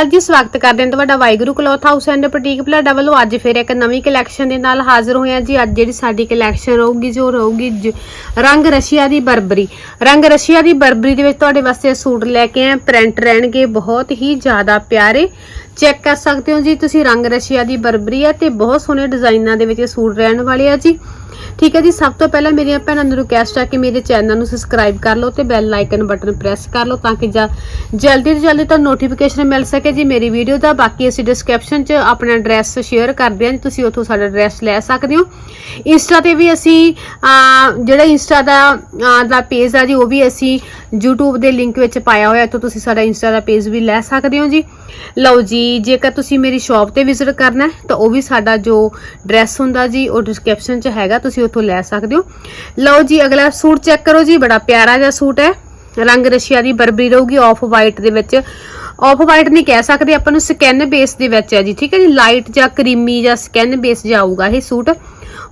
ਅੱਜ ਜੀ ਸਵਾਗਤ ਕਰਦੇ ਹਾਂ। ਤੁਹਾਡਾ Waheguru cloth house and boutique ਪਲਾਡਾ ਵੱਲੋਂ ਅੱਜ ਫਿਰ ਇੱਕ ਨਵੀਂ ਕਲੈਕਸ਼ਨ ਦੇ ਨਾਲ ਹਾਜ਼ਰ ਹੋਏ ਹਾਂ ਜੀ। ਅੱਜ ਜਿਹੜੀ ਸਾਡੀ ਕਲੈਕਸ਼ਨ ਰਹੂਗੀ ਜੋ ਰਹੂਗੀ ਰੰਗ ਰਸ਼ੀਆ ਦੀ ਬਰਬਰੀ। ਰੰਗ ਰਸ਼ੀਆ ਦੀ ਬਰਬਰੀ ਦੇ ਵਿੱਚ ਤੁਹਾਡੇ ਵਾਸਤੇ ਸੂਟ ਲੈ ਕੇ ਆਏ ਪ੍ਰਿੰਟ ਰਹਿਣਗੇ ਬਹੁਤ ਹੀ ਜ਼ਿਆਦਾ ਪਿਆਰੇ। ਚੈੱਕ ਕਰ ਸਕਦੇ ਹੋ ਜੀ, ਤੁਸੀਂ ਰੰਗ ਰਸ਼ੀਆ ਦੀ ਬਰਬਰੀ ਹੈ ਤੇ ਬਹੁਤ ਸੋਹਣੇ ਡਿਜ਼ਾਈਨਾਂ ਦੇ ਵਿੱਚ ਇਹ ਸੂਟ ਰਹਿਣ ਵਾਲੇ ਆ ਜੀ। ਠੀਕ ਹੈ ਜੀ, ਸਭ ਤੋਂ ਪਹਿਲਾਂ ਮੇਰੀਆਂ ਭੈਣਾਂ ਨੂੰ ਰਿਕੁਐਸਟ ਆ ਕਿ ਮੇਰੇ ਚੈਨਲ ਨੂੰ ਸਬਸਕ੍ਰਾਈਬ ਕਰ ਲਓ ਤੇ ਬੈਲ ਆਈਕਨ ਬਟਨ ਪ੍ਰੈਸ ਕਰ ਲਓ ਤਾਂ ਕਿ ਜਲਦੀ ਤੋਂ ਜਲਦੀ ਤੁਹਾਨੂੰ ਨੋਟੀਫਿਕੇਸ਼ਨ ਮਿਲ ਸਕੇ। ਜੀ ਮੇਰੀ ਵੀਡੀਓ ਦਾ ਬਾਕੀ ਅਸੀਂ ਡਿਸਕ੍ਰਿਪਸ਼ਨ 'ਚ ਆਪਣਾ ਐਡਰੈਸ ਸ਼ੇਅਰ ਕਰਦੇ ਹਾਂ ਜੀ, ਤੁਸੀਂ ਉੱਥੋਂ ਸਾਡਾ ਐਡਰੈਸ ਲੈ ਸਕਦੇ ਹੋ। ਇੰਸਟਾ ਤੇ ਵੀ ਅਸੀਂ ਜਿਹੜਾ ਇੰਸਟਾ ਦਾ ਦਾ ਪੇਜ ਆ ਜੀ ਉਹ ਵੀ ਅਸੀਂ YouTube ਦੇ ਲਿੰਕ ਵਿੱਚ ਪਾਇਆ ਹੋਇਆ ਤੋਂ ਤੁਸੀਂ ਸਾਡਾ ਇੰਸਟਾ ਦਾ ਪੇਜ ਵੀ ਲੈ ਸਕਦੇ ਹੋ ਜੀ। ਲਓ ਜੀ ਜੇਕਰ ਤੁਸੀਂ ਮੇਰੀ ਸ਼ਾਪ ਤੇ ਵਿਜ਼ਿਟ ਕਰਨਾ ਤਾਂ ਉਹ ਵੀ ਸਾਡਾ ਜੋ ਡਰੈਸ ਹੁੰਦਾ ਜੀ ਉਹ ਡਿਸਕ੍ਰਿਪਸ਼ਨ 'ਚ ਹੈਗਾ ਤੁਸੀਂ ਉੱਥੋਂ ਲੈ ਸਕਦੇ ਹੋ। ਲਓ ਜੀ ਅਗਲਾ ਸੂਟ ਚੈੱਕ ਕਰੋ ਜੀ ਬੜਾ ਪਿਆਰਾ ਜਿਹਾ ਸੂਟ ਹੈ। ਰੰਗ ਰਸ਼ੀਆ ਦੀ ਬਰਬਰੀ ਰਹੂਗੀ ਆਫ ਵਾਈਟ ਦੇ ਵਿੱਚ। ਆਫ ਵਾਈਟ ਨਹੀਂ ਕਹਿ ਸਕਦੇ, ਆਪਾਂ ਨੂੰ ਸਕੈਨ ਬੇਸ ਦੇ ਵਿੱਚ ਹੈ ਜੀ, ਠੀਕ ਹੈ ਜੀ? ਲਾਈਟ ਜਾਂ ਕਰੀਮੀ ਜਾਂ ਸਕੈਨ ਬੇਸ ਜਾਊਗਾ ਇਹ ਸੂਟ।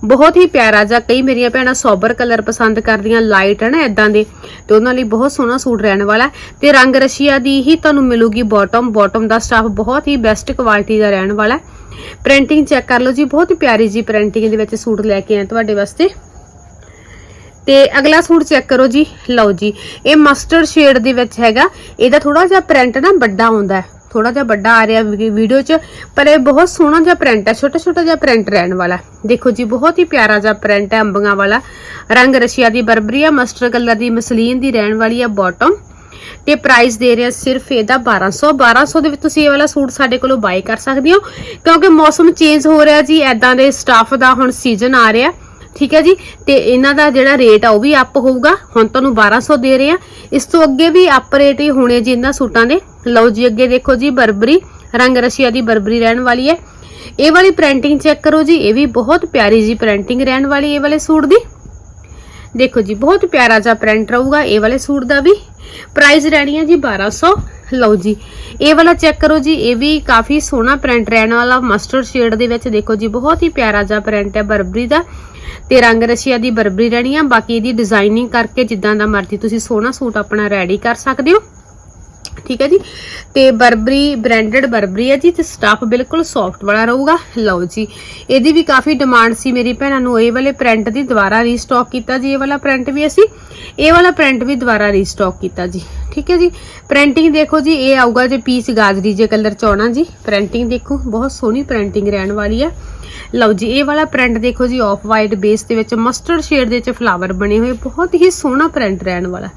ਬਹੁਤ ਹੀ ਪਿਆਰਾ ਜਿਹਾ, ਕਈ ਮੇਰੀਆਂ ਭੈਣਾਂ ਸੋਬਰ ਕਲਰ ਪਸੰਦ ਕਰਦੀਆਂ ਲਾਈਟ ਹੈ ਨਾ ਇਦਾਂ ਦੇ। ਤੇ ਉਹਨਾਂ ਲਈ ਬਹੁਤ ਸੋਹਣਾ ਸੂਟ ਰਹਿਣ ਵਾਲਾ ਹੈ। ਤੇ ਰੰਗ ਰਸ਼ੀਆ ਦੀ ਹੀ ਤੁਹਾਨੂੰ ਮਿਲੂਗੀ ਬਾਟਮ ਬਾਟਮ ਦਾ ਸਟਾਫ ਬਹੁਤ ਹੀ ਬੈਸਟ ਕੁਆਲਿਟੀ ਦਾ ਰਹਿਣ ਵਾਲਾ ਪ੍ਰਿੰਟਿੰਗ ਚੈੱਕ ਕਰ ਲਓ ਜੀ, ਬਹੁਤ ਹੀ ਪਿਆਰੀ ਜੀ ਪ੍ਰਿੰਟਿੰਗ ਦੇ ਵਿੱਚ ਸੂਟ ਲੈ ਕੇ ਆਏ ਤੁਹਾਡੇ ਵਾਸਤੇ। ਤੇ ਅਗਲਾ ਸੂਟ ਚੈੱਕ ਕਰੋ ਜੀ। ਲਓ ਜੀ, ਇਹ ਮਸਟਰਡ ਸ਼ੇਡ ਦੇ ਵਿੱਚ ਹੈਗਾ। ਇਹਦਾ ਥੋੜਾ ਜਿਹਾ ਪ੍ਰਿੰਟ ਨਾ ਵੱਡਾ ਹੁੰਦਾ ਹੈ। ਥੋੜਾ ਜਿਹਾ ਵੱਡਾ ਆ ਰਿਹਾ ਵੀ- ਵੀਡੀਓ 'ਚ, ਪਰ ਇਹ ਬਹੁਤ ਸੋਹਣਾ ਜਿਹਾ ਪ੍ਰਿੰਟ ਹੈ, ਛੋਟਾ ਛੋਟਾ ਜਿਹਾ ਪ੍ਰਿੰਟ ਰਹਿਣ ਵਾਲਾ ਦੇਖੋ ਜੀ, ਬਹੁਤ ਹੀ ਪਿਆਰਾ ਜਿਹਾ ਪ੍ਰਿੰਟ ਹੈ ਅੰਬੀਆਂ ਵਾਲਾ। ਰੰਗ ਰਸ਼ੀਆ ਦੀ ਬਰਬਰੀ ਹੈ ਮਸਟਰਡ ਕਲਰ ਦੀ, ਮਸਲੀਨ ਦੀ ਰਹਿਣ ਵਾਲੀ ਹੈ ਬਾਟਮ ਤੇ ਪ੍ਰਾਈਸ ਦੇ ਰਿਹਾ ਸਿਰਫ ਇਹਦਾ 1200 1200 ਦੇ ਵਿੱਚ ਤੁਸੀਂ ਇਹ ਵਾਲਾ ਸੂਟ ਸਾਡੇ ਕੋਲੋਂ ਬਾਈ ਕਰ ਸਕਦੇ ਹੋ। ਕਿਉਂਕਿ ਮੌਸਮ ਚੇਂਜ ਹੋ ਰਿਹਾ ਜੀ ਐਦਾਂ ਦੇ ਸਟਾਫ ਦਾ ਹੁਣ ਸੀਜ਼ਨ ਆ ਰਿਹਾ। ਠੀਕ ਹੈ ਜੀ? ਤੇ ਇਹਨਾਂ ਦਾ ਜਿਹੜਾ ਰੇਟ ਆ, ਉਹ ਵੀ ਅਪ ਹੋਊਗਾ। ਹੁਣ ਤੁਹਾਨੂੰ 1200 ਦੇ ਰਹੇ ਆ। ਇਸ ਤੋਂ ਅੱਗੇ ਵੀ ਅਪ ਰੇਟ ਹੀ ਹੋਣੇ ਜੀ ਇਹਨਾਂ ਸੂਟਾਂ ਦੇ। ਲਓ ਜੀ, ਅੱਗੇ ਦੇਖੋ ਜੀ, ਬਰਬਰੀ। ਰੰਗ ਰਸ਼ੀਆ ਦੀ ਬਰਬਰੀ ਰਹਿਣ ਵਾਲੀ ਹੈ। ਇਹ ਵਾਲੀ ਪ੍ਰਿੰਟਿੰਗ ਚੈੱਕ ਕਰੋ ਜੀ। ਇਹ ਵੀ ਬਹੁਤ ਪਿਆਰੀ ਜੀ ਪ੍ਰਿੰਟਿੰਗ ਰਹਿਣ ਵਾਲੀ ਇਹ ਵਾਲੇ ਸੂਟ ਦੀ। ਦੇਖੋ ਜੀ, ਬਹੁਤ ਪਿਆਰਾ ਜਿਹਾ ਪ੍ਰਿੰਟ ਰਹੂਗਾ ਇਹ ਵਾਲੇ ਸੂਟ ਦਾ ਵੀ। ਪ੍ਰਾਈਸ ਰਹਿਣੀ ਹੈ ਜੀ 1200 ਲਓ ਜੀ। ਇਹ ਵਾਲਾ ਚੈੱਕ ਕਰੋ ਜੀ, ਇਹ ਵੀ ਕਾਫੀ ਸੋਹਣਾ ਪ੍ਰਿੰਟ ਰਹਿਣ ਵਾਲਾ ਮਸਟਰਡ ਸ਼ੇਡ ਦੇ ਵਿੱਚ ਦੇਖੋ ਜੀ, ਬਹੁਤ ਹੀ ਪਿਆਰਾ ਜਿਹਾ ਪ੍ਰਿੰਟ ਹੈ ਬਰਬਰੀ ਦਾ ਤੇ ਰੰਗ ਰਸ਼ੀਆ ਦੀ ਬਰਬਰੀ ਰਹਿਣੀ ਆ। ਬਾਕੀ ਇਹਦੀ ਡਿਜ਼ਾਈਨਿੰਗ ਕਰਕੇ ਜਿੱਦਾਂ ਦਾ ਮਰਜ਼ੀ ਤੁਸੀਂ ਸੋਹਣਾ ਸੂਟ ਆਪਣਾ ਰੈਡੀ ਕਰ ਸਕਦੇ ਹੋ। ਠੀਕ ਹੈ ਜੀ। ਤੇ ਬਰਬਰੀ ਬ੍ਰਾਂਡਡ ਬਰਬਰੀ ਹੈ ਜੀ ਤੇ ਸਟਾਫ ਬਿਲਕੁਲ ਸੌਫਟ ਵਾਲਾ ਰਹੂਗਾ। ਲਓ ਜੀ। ਇਹਦੀ ਵੀ ਕਾਫੀ ਡਿਮਾਂਡ ਸੀ ਮੇਰੀ ਭੈਣਾਂ ਨੂੰ। ਇਹ ਵਾਲੇ ਪ੍ਰਿੰਟ ਦੀ ਦੁਬਾਰਾ ਰੀਸਟਾਕ ਕੀਤਾ ਜੀ। ਇਹ ਵਾਲਾ ਪ੍ਰਿੰਟ ਵੀ ਅਸੀਂ, ਇਹ ਵਾਲਾ ਪ੍ਰਿੰਟ ਵੀ ਦੁਬਾਰਾ ਰੀਸਟਾਕ ਕੀਤਾ ਜੀ। ਠੀਕ ਹੈ ਜੀ। ਪ੍ਰਿੰਟਿੰਗ ਦੇਖੋ ਜੀ, ਇਹ ਆਊਗਾ ਜੇ ਪੀਸ ਗਾਜਰੀ ਜੇ ਕਲਰ ਚ ਆਉਣਾ ਜੀ। ਪ੍ਰਿੰਟਿੰਗ ਦੇਖੋ, ਬਹੁਤ ਸੋਹਣੀ ਪ੍ਰਿੰਟਿੰਗ ਰਹਿਣ ਵਾਲੀ ਆ। ਲਓ ਜੀ, ਇਹ ਵਾਲਾ ਪ੍ਰਿੰਟ ਦੇਖੋ ਜੀ ਆਫ ਵਾਈਟ ਬੇਸ ਦੇ ਵਿੱਚ ਮਸਟਰਡ ਸ਼ੇਡ ਦੇ ਵਿੱਚ ਫਲਾਵਰ ਬਣੇ ਹੋਏ। ਬਹੁਤ ਹੀ ਸੋਹਣਾ ਪ੍ਰਿੰਟ ਰਹਿਣ ਵਾਲਾ।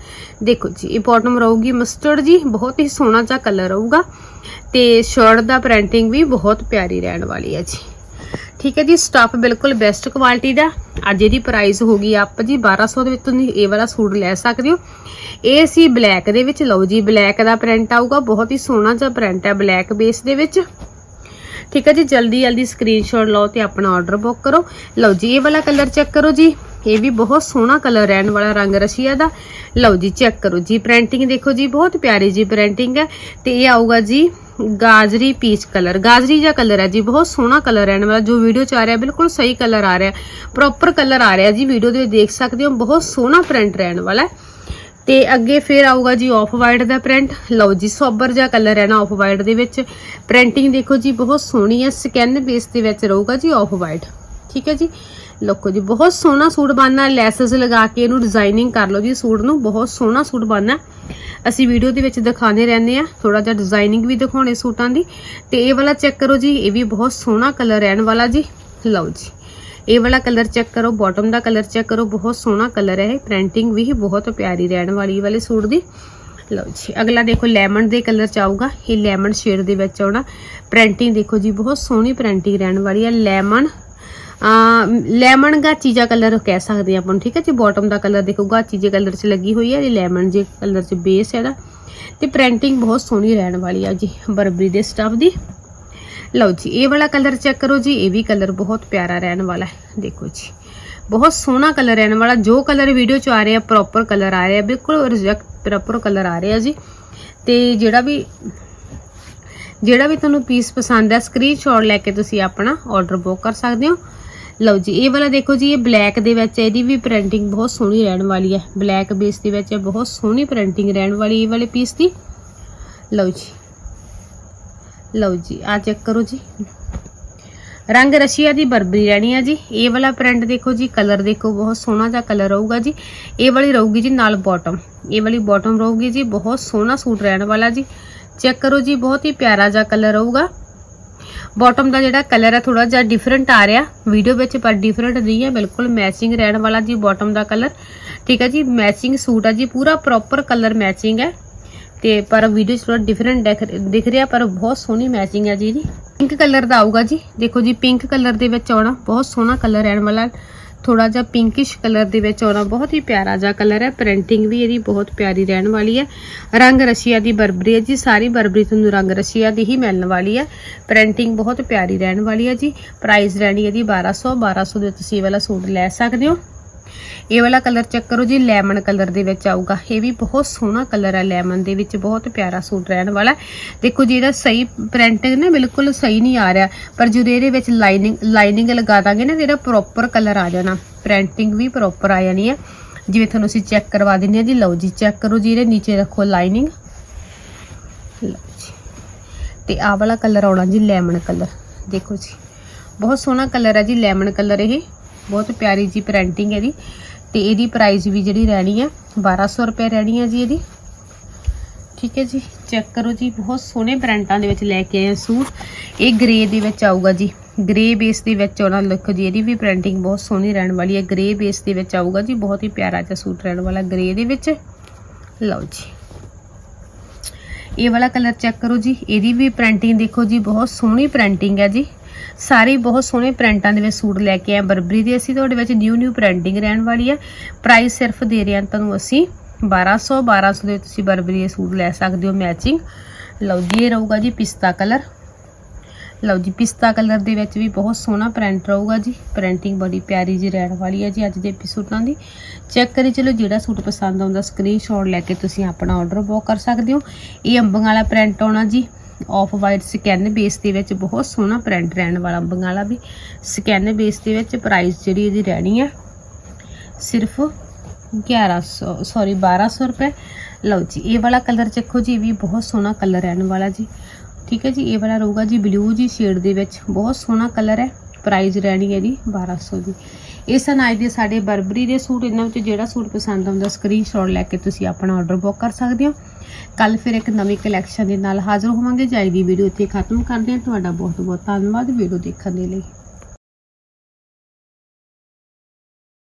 ਦੇਖੋ ਜੀ, ਇਹ ਬਾਟਮ ਰਹੂਗੀ ਮਸਟਰਡ ਜੀ, ਬਹੁਤ ਹੀ ਸੋਹਣਾ ਜਿਹਾ ਕਲਰ ਰਹੂਗਾ। ਤੇ ਸ਼ਰਟ ਦਾ ਪ੍ਰਿੰਟਿੰਗ ਵੀ ਬਹੁਤ ਪਿਆਰੀ ਰਹਿਣ ਵਾਲੀ ਹੈ ਜੀ। ਠੀਕ ਹੈ ਜੀ ਸਟਫ ਬਿਲਕੁਲ ਬੈਸਟ ਕੁਆਲਿਟੀ ਦਾ। ਅੱਜ ਇਹਦੀ ਪ੍ਰਾਈਸ ਹੋ ਗਈ ਆਪ ਜੀ 1200 ਦੇ ਵਿੱਚ ਤੁਸੀਂ ਇਹ ਵਾਲਾ ਸੂਟ ਲੈ ਸਕਦੇ ਹੋ। ਇਹ ਸੀ ਬਲੈਕ ਦੇ ਵਿੱਚ। ਲਓ ਜੀ ਬਲੈਕ ਦਾ ਪ੍ਰਿੰਟ ਆਊਗਾ। ਬਹੁਤ ਹੀ ਸੋਹਣਾ ਜਿਹਾ ਪ੍ਰਿੰਟ ਹੈ ਬਲੈਕ ਬੇਸ ਦੇ ਵਿੱਚ। ਠੀਕ ਹੈ ਜੀ, ਜਲਦੀ ਜਲਦੀ ਸਕਰੀਨਸ਼ਾਟ ਲਓ ਤੇ ਆਪਣਾ ਆਰਡਰ ਬੁੱਕ ਕਰੋ। ਲਓ ਜੀ, ਇਹ ਵਾਲਾ ਕਲਰ ਚੈੱਕ ਕਰੋ ਜੀ। ਇਹ ਵੀ ਬਹੁਤ ਸੋਹਣਾ ਕਲਰ ਰਹਿਣ ਵਾਲਾ ਰੰਗ ਰਸ਼ੀਆ ਦਾ। ਲਓ ਜੀ ਚੈੱਕ ਕਰੋ ਜੀ ਪ੍ਰਿੰਟਿੰਗ ਦੇਖੋ ਜੀ, ਬਹੁਤ ਪਿਆਰੀ ਜੀ ਪ੍ਰਿੰਟਿੰਗ ਹੈ। ਤੇ ਇਹ ਆਊਗਾ ਜੀ, ਗਾਜਰੀ ਪੀਚ ਕਲਰ ਗਾਜਰੀ ਜਿਹਾ ਕਲਰ ਹੈ ਜੀ, ਬਹੁਤ ਸੋਹਣਾ ਕਲਰ ਰਹਿਣ ਵਾਲਾ। ਜੋ ਵੀਡੀਓ ਚ ਆ ਰਿਹਾ, ਬਿਲਕੁਲ ਸਹੀ ਕਲਰ ਆ ਰਿਹਾ। ਪ੍ਰੋਪਰ ਕਲਰ ਆ ਰਿਹਾ ਜੀ ਵੀਡੀਓ ਦੇ ਵਿੱਚ ਦੇਖ ਸਕਦੇ ਹੋ, ਬਹੁਤ ਸੋਹਣਾ ਪ੍ਰਿੰਟ ਰਹਿਣ ਵਾਲਾ ਹੈ। ਤੇ ਅੱਗੇ ਫਿਰ ਆਊਗਾ ਜੀ ਆਫ ਵਾਈਟ ਦਾ ਪ੍ਰਿੰਟ ਲਓ ਜੀ, ਸੋਬਰ ਜਿਹਾ ਕਲਰ ਹੈ ਨਾ ਆਫ ਵਾਈਟ ਦੇ ਵਿੱਚ। ਪ੍ਰਿੰਟਿੰਗ ਦੇਖੋ ਜੀ, ਬਹੁਤ ਸੋਹਣੀ ਹੈ। ਸਕੈਨ ਬੇਸ ਦੇ ਵਿੱਚ ਰਹੂਗਾ ਜੀ ਆਫ ਵਾਈਟ ਠੀਕ ਹੈ ਜੀ? ਲੋਕੋ ਜੀ, ਬਹੁਤ ਸੋਹਣਾ ਸੂਟ ਬਣਨਾ ਲੈਸਸ ਲਗਾ ਕੇ ਇਹਨੂੰ ਡਿਜ਼ਾਈਨਿੰਗ ਕਰ ਲਓ ਜੀ। ਸੂਟ ਨੂੰ ਬਹੁਤ ਸੋਹਣਾ ਸੂਟ ਬਣਨਾ ਅਸੀਂ ਵੀਡੀਓ ਦੇ ਵਿੱਚ ਦਿਖਾਉਂਦੇ ਰਹਿੰਦੇ ਆ ਥੋੜਾ ਜਿਹਾ ਡਿਜ਼ਾਈਨਿੰਗ ਵੀ ਦਿਖਾਉਣੇ ਸੂਟਾਂ ਦੀ। ਤੇ ਇਹ ਵਾਲਾ ਚੈੱਕ ਕਰੋ ਜੀ, ਇਹ ਵੀ ਬਹੁਤ ਸੋਹਣਾ ਕਲਰ ਰਹਿਣ ਵਾਲਾ ਜੀ। ਲਓ ਜੀ। ਇਹ ਵਾਲਾ ਕਲਰ ਚੈੱਕ ਕਰੋ ਬਾਟਮ ਦਾ ਕਲਰ ਚੈੱਕ ਕਰੋ, ਬਹੁਤ ਸੋਹਣਾ ਕਲਰ ਹੈ ਇਹ ਪ੍ਰਿੰਟਿੰਗ ਵੀ ਬਹੁਤ ਪਿਆਰੀ ਰਹਿਣ ਵਾਲੀ ਵਾਲੇ ਸੂਟ ਦੀ। ਲਓ ਜੀ, ਅਗਲਾ ਦੇਖੋ ਲੈਮਨ ਦੇ ਕਲਰ ਚ ਆਊਗਾ, ਇਹ ਲੈਮਨ ਸ਼ੇਡ ਦੇ ਵਿੱਚ ਆਉਣਾ। ਪ੍ਰਿੰਟਿੰਗ ਦੇਖੋ ਜੀ, ਬਹੁਤ ਸੋਹਣੀ ਪ੍ਰਿੰਟਿੰਗ ਰਹਿਣ ਵਾਲੀ ਹੈ ਲੈਮਨ ਲੈਮਨ ਗਾਚੀ ਜਿਹਾ ਕਲਰ ਕਹਿ ਸਕਦੇ ਆਪਾਂ ਨੂੰ, ਠੀਕ ਹੈ ਜੀ? ਬਾਟਮ ਦਾ ਕਲਰ ਦੇਖੋ ਗਾਚੀ ਜਿਹੇ ਕਲਰ ਚ ਲੱਗੀ ਹੋਈ ਹੈ, ਇਹ ਲੈਮਨ ਜੇ ਕਲਰ ਚ ਬੇਸ ਹੈ ਇਹਦਾ। ਤੇ ਪ੍ਰਿੰਟਿੰਗ ਬਹੁਤ ਸੋਹਣੀ ਰਹਿਣ ਵਾਲੀ ਆ ਜੀ, ਬਰਬਰੀ ਦੇ ਸਟਫ ਦੀ। ਲਓ ਜੀ ਇਹ ਵਾਲਾ ਕਲਰ ਚੈੱਕ ਕਰੋ ਜੀ ਇਹ ਵੀ ਕਲਰ ਬਹੁਤ ਪਿਆਰਾ ਰਹਿਣ ਵਾਲਾ ਹੈ। ਦੇਖੋ ਜੀ ਬਹੁਤ ਸੋਹਣਾ ਕਲਰ ਰਹਿਣ ਵਾਲਾ ਜੋ ਕਲਰ ਵੀਡੀਓ ਚ ਆ ਰਿਹਾ ਪ੍ਰੋਪਰ ਕਲਰ ਆ ਰਿਹਾ ਬਿਲਕੁਲ ਰਿਜੈਕਟ ਪ੍ਰੋਪਰ ਕਲਰ ਆ ਰਿਹਾ ਜੀ। ਤੇ ਜਿਹੜਾ ਵੀ ਜਿਹੜਾ ਵੀ ਤੁਹਾਨੂੰ ਪੀਸ ਪਸੰਦ ਹੈ ਸਕਰੀਨਸ਼ਾਟ ਲੈ ਕੇ ਤੁਸੀਂ ਆਪਣਾ ਆਰਡਰ ਬੁੱਕ ਕਰ ਸਕਦੇ ਹੋ। ਲਓ ਜੀ ਇਹ ਵਾਲਾ ਦੇਖੋ ਜੀ ਇਹ ਬਲੈਕ ਦੇ ਵਿੱਚ ਇਹਦੀ ਵੀ ਪ੍ਰਿੰਟਿੰਗ ਬਹੁਤ ਸੋਹਣੀ ਰਹਿਣ ਵਾਲੀ ਹੈ। ਬਲੈਕ ਬੇਸ ਦੇ ਵਿੱਚ ਹੈ, ਬਹੁਤ ਸੋਹਣੀ ਪ੍ਰਿੰਟਿੰਗ ਰਹਿਣ ਵਾਲੀ ਇਹ ਵਾਲੇ ਪੀਸ ਦੀ। ਲਓ ਜੀ ਲਓ ਜੀ ਆ ਚੈੱਕ ਕਰੋ ਜੀ। ਰੰਗ ਰਸ਼ੀਆ ਦੀ ਬਰਬਰੀ ਰਹਿਣੀ ਆ ਜੀ। ਇਹ ਵਾਲਾ ਪ੍ਰਿੰਟ ਦੇਖੋ ਜੀ ਕਲਰ ਦੇਖੋ, ਬਹੁਤ ਸੋਹਣਾ ਜਿਹਾ ਕਲਰ ਰਹੂਗਾ ਜੀ। ਇਹ ਵਾਲੀ ਰਹੂਗੀ ਜੀ ਨਾਲ ਬਾਟਮ ਇਹ ਵਾਲੀ ਬਾਟਮ ਰਹੂਗੀ ਜੀ, ਬਹੁਤ ਸੋਹਣਾ ਸੂਟ ਰਹਿਣ ਵਾਲਾ ਜੀ। ਚੈੱਕ ਕਰੋ ਜੀ, ਬਹੁਤ ਹੀ ਪਿਆਰਾ ਜਿਹਾ ਕਲਰ ਰਹੂਗਾ। ਬਾਟਮ ਦਾ ਜਿਹੜਾ ਕਲਰ ਹੈ ਥੋੜਾ ਜਿਹਾ ਡਿਫਰੈਂਟ ਆ ਰਿਹਾ। ਵੀਡੀਓ ਵਿੱਚ ਪਰ ਡਿਫਰੈਂਟ ਨਹੀਂ ਹੈ ਬਿਲਕੁਲ ਮੈਚਿੰਗ ਰਹਿਣ ਵਾਲਾ ਜੀ ਬਾਟਮ ਦਾ ਕਲਰ ਠੀਕ ਹੈ ਜੀ ਮੈਚਿੰਗ ਸੂਟ ਹੈ ਜੀ, ਪੂਰਾ ਪ੍ਰੋਪਰ ਕਲਰ ਮੈਚਿੰਗ ਹੈ। ਤੇ ਪਰ ਵੀਡੀਓ 'ਚ ਥੋੜਾ ਡਿਫਰੈਂਟ ਦਿਖ ਰਿਹਾ ਪਰ ਬਹੁਤ ਸੋਹਣੀ ਮੈਚਿੰਗ ਹੈ ਜੀ ਇਹਦੀ। ਪਿੰਕ ਕਲਰ ਦਾ ਆਊਗਾ ਜੀ। ਦੇਖੋ ਜੀ ਪਿੰਕ ਕਲਰ ਦੇ ਵਿੱਚ ਆਉਣਾ, ਬਹੁਤ ਸੋਹਣਾ ਕਲਰ ਰਹਿਣ ਵਾਲਾ ਥੋੜਾ ਜਿਹਾ ਪਿੰਕਿਸ਼ ਕਲਰ ਦੇ ਵਿੱਚ ਆਉਣਾ, ਬਹੁਤ ਹੀ ਪਿਆਰਾ ਜਿਹਾ ਕਲਰ ਹੈ। ਪ੍ਰਿੰਟਿੰਗ ਵੀ ਇਹਦੀ ਬਹੁਤ ਪਿਆਰੀ ਰਹਿਣ ਵਾਲੀ ਹੈ। ਰੰਗ ਰਸ਼ੀਆ ਦੀ ਬਰਬਰੀ ਹੈ ਜੀ, ਸਾਰੀ ਬਰਬਰੀ ਤੁਹਾਨੂੰ ਰੰਗ ਰਸ਼ੀਆ ਦੀ ਹੀ ਮਿਲਣ ਵਾਲੀ ਹੈ। ਪ੍ਰਿੰਟਿੰਗ ਬਹੁਤ ਪਿਆਰੀ ਰਹਿਣ ਵਾਲੀ ਹੈ ਜੀ। ਪ੍ਰਾਈਸ ਰਹਿਣੀ ਹੈ ਜੀ 1200 1200 ਦੇ ਤੁਸੀਂ ਇਹ ਵਾਲਾ ਸੂਟ ਲੈ ਸਕਦੇ ਹੋ। ਇਹ ਵਾਲਾ ਕਲਰ ਚੈੱਕ ਕਰੋ ਜੀ, ਲੈਮਨ ਕਲਰ ਦੇ ਵਿੱਚ ਆਊਗਾ। ਇਹ ਵੀ ਬਹੁਤ ਸੋਹਣਾ ਕਲਰ ਹੈ ਲੈਮਨ ਦੇ ਵਿੱਚ, ਬਹੁਤ ਪਿਆਰਾ ਸੂਟ ਰਹਿਣ ਵਾਲਾ। ਦੇਖੋ ਜੀ, ਇਹਦਾ ਸਹੀ ਪ੍ਰਿੰਟਿੰਗ ਨਾ ਬਿਲਕੁਲ ਸਹੀ ਨਹੀਂ ਆ ਰਿਹਾ, ਪਰ ਜਦੋਂ ਇਹਦੇ ਵਿੱਚ ਲਾਈਨਿੰਗ ਲਾਈਨਿੰਗ ਲਗਾ ਦਾਂਗੇ ਨਾ ਇਹਦਾ ਪ੍ਰੋਪਰ ਕਲਰ ਆ ਜਾਣਾ। ਪ੍ਰਿੰਟਿੰਗ ਵੀ ਪ੍ਰੋਪਰ ਆ ਜਾਣੀ ਹੈ ਜਿਵੇਂ ਤੁਹਾਨੂੰ ਅਸੀਂ ਚੈੱਕ ਕਰਵਾ ਦਿੰਦੇ ਹਾਂ ਜੀ, ਲਓ ਜੀ, ਚੈੱਕ ਕਰੋ ਜੀ, ਇਹਦੇ ਨੀਚੇ ਰੱਖੋ ਲਾਈਨਿੰਗ ਲਓ ਜੀ। ਤੇ ਆਹ ਵਾਲਾ ਕਲਰ ਆਉਣਾ ਜੀ, ਲੈਮਨ ਕਲਰ। ਦੇਖੋ ਜੀ, ਬਹੁਤ ਸੋਹਣਾ ਕਲਰ ਹੈ ਜੀ, ਲੈਮਨ ਕਲਰ ਇਹ। ਬਹੁਤ ਪਿਆਰੀ ਜੀ ਪ੍ਰਿੰਟਿੰਗ ਹੈ ਦੀ ਤੇ ਇਹਦੀ ਪ੍ਰਾਈਸ ਵੀ ਜਿਹੜੀ ਰਹਿਣੀ ਹੈ 1200 ਰੁਪਏ ਰਹਿਣੀ ਹੈ ਜੀ ਇਹਦੀ। ਠੀਕ ਹੈ ਜੀ ਚੈੱਕ ਕਰੋ ਜੀ, ਬਹੁਤ ਸੋਹਣੇ ਪ੍ਰਿੰਟਾਂ ਦੇ ਵਿੱਚ ਲੈ ਕੇ ਆਏ ਸੂਟ। ਇਹ ਗ੍ਰੇ ਦੇ ਵਿੱਚ ਆਊਗਾ ਜੀ। ਗ੍ਰੇ ਬੇਸ ਦੇ ਵਿੱਚ ਆਉਣਾ ਲਿਖੋ ਜੀ, ਇਹਦੀ ਵੀ ਪ੍ਰਿੰਟਿੰਗ ਬਹੁਤ ਸੋਹਣੀ ਰਹਿਣ ਵਾਲੀ ਹੈ। ਗ੍ਰੇ ਬੇਸ ਦੇ ਵਿੱਚ ਆਊਗਾ ਜੀ, ਬਹੁਤ ਹੀ ਪਿਆਰਾ ਜਿਹਾ ਸੂਟ ਰਹਿਣ ਵਾਲਾ ਗ੍ਰੇ ਦੇ ਵਿੱਚ। ਲਓ ਜੀ। ਇਹ ਵਾਲਾ ਕਲਰ ਚੈੱਕ ਕਰੋ ਜੀ। ਇਹਦੀ ਵੀ ਪ੍ਰਿੰਟਿੰਗ ਦੇਖੋ ਜੀ, ਬਹੁਤ ਸੋਹਣੀ ਪ੍ਰਿੰਟਿੰਗ ਹੈ ਜੀ। ਸਾਰੇ ਬਹੁਤ ਸੋਹਣੇ ਪ੍ਰਿੰਟਾਂ ਦੇ ਵਿੱਚ ਸੂਟ ਲੈ ਕੇ ਆਏ। ਬਰਬਰੀ ਦੇ ਅਸੀਂ ਤੁਹਾਡੇ ਵਿੱਚ ਨਿਊ ਨਿਊ ਪ੍ਰਿੰਟਿੰਗ ਰਹਿਣ ਵਾਲੀ ਹੈ ਪ੍ਰਾਈਸ ਸਿਰਫ ਦੇ ਰਹੇ ਹਾਂ ਤੁਹਾਨੂੰ ਅਸੀਂ 1200 1200 ਦੇ ਤੁਸੀਂ ਬਰਬਰੀ ਦੇ ਸੂਟ ਲੈ ਸਕਦੇ ਹੋ ਮੈਚਿੰਗ ਲਓ ਜੀ, ਇਹ ਰਹੂਗਾ ਜੀ ਪਿਸਤਾ ਕਲਰ ਲਓ ਜੀ, ਪਿਸਤਾ ਕਲਰ ਦੇ ਵਿੱਚ ਵੀ ਬਹੁਤ ਸੋਹਣਾ ਪ੍ਰਿੰਟ ਰਹੂਗਾ ਜੀ। ਪ੍ਰਿੰਟਿੰਗ ਬੜੀ ਪਿਆਰੀ ਜੀ ਰਹਿਣ ਵਾਲੀ ਹੈ ਜੀ ਅੱਜ ਦੇ ਸੂਟਾਂ ਦੀ। ਚੈੱਕ ਕਰੀ ਚਲੋ ਜਿਹੜਾ ਸੂਟ ਪਸੰਦ ਆਉਂਦਾ ਸਕਰੀਨਸ਼ਾਟ ਲੈ ਕੇ ਤੁਸੀਂ ਆਪਣਾ ਆਰਡਰ ਬੁੱਕ ਕਰ ਸਕਦੇ ਹੋ। ਇਹ ਅੰਬਾਂ ਵਾਲਾ ਪ੍ਰਿੰਟ ਆਉਣਾ ਜੀ। ਆਫ ਵਾਈਟ ਸਕੈਨ ਬੇਸ ਦੇ ਵਿੱਚ ਬਹੁਤ ਸੋਹਣਾ ਪ੍ਰਿੰਟ ਰਹਿਣ ਵਾਲਾ ਬੰਗਾਲਾ ਵੀ। ਸਕੈਨ ਬੇਸ ਦੇ ਵਿੱਚ ਪ੍ਰਾਈਸ ਜਿਹੜੀ ਇਹਦੀ ਰਹਿਣੀ ਹੈ ਸਿਰਫ 1100 ਸੌਰੀ 1200 ਰੁਪਏ। ਲਓ ਜੀ, ਇਹ ਵਾਲਾ ਕਲਰ ਚੱਕੋ ਜੀ, ਇਹ ਵੀ ਬਹੁਤ ਸੋਹਣਾ ਕਲਰ ਰਹਿਣ ਵਾਲਾ ਜੀ। ਠੀਕ ਹੈ ਜੀ, ਇਹ ਵਾਲਾ ਰਹੂਗਾ ਜੀ ਬਲੂ ਜੀ ਸ਼ੇਡ ਦੇ ਵਿੱਚ ਬਹੁਤ ਸੋਹਣਾ ਕਲਰ ਹੈ। ਪ੍ਰਾਈਸ ਰਹਿਣੀ ਹੈ ਇਹਦੀ 1200 ਦੀ। ਇਹ ਸਨ ਅੱਜ ਦੇ ਸਾਡੇ ਬਰਬਰੀ ਦੇ ਸੂਟ, ਇਹਨਾਂ ਵਿੱਚ ਜਿਹੜਾ ਸੂਟ ਪਸੰਦ ਆਉਂਦਾ ਸਕਰੀਨਸ਼ਾਟ ਲੈ ਕੇ ਤੁਸੀਂ ਆਪਣਾ ਆਰਡਰ ਬੁੱਕ ਕਰ ਸਕਦੇ ਹੋ। ਕੱਲ ਫਿਰ ਇੱਕ ਨਵੀਂ ਕਲੈਕਸ਼ਨ ਦੇ ਨਾਲ ਹਾਜ਼ਰ ਹੋਵਾਂਗੇ। ਜਾਈ ਦੀ ਵੀਡੀਓ ਇੱਥੇ ਖਤਮ ਕਰਦੇ ਹਾਂ। ਤੁਹਾਡਾ ਬਹੁਤ ਬਹੁਤ ਧੰਨਵਾਦ ਵੀਡੀਓ ਦੇਖਣ ਦੇ ਲਈ।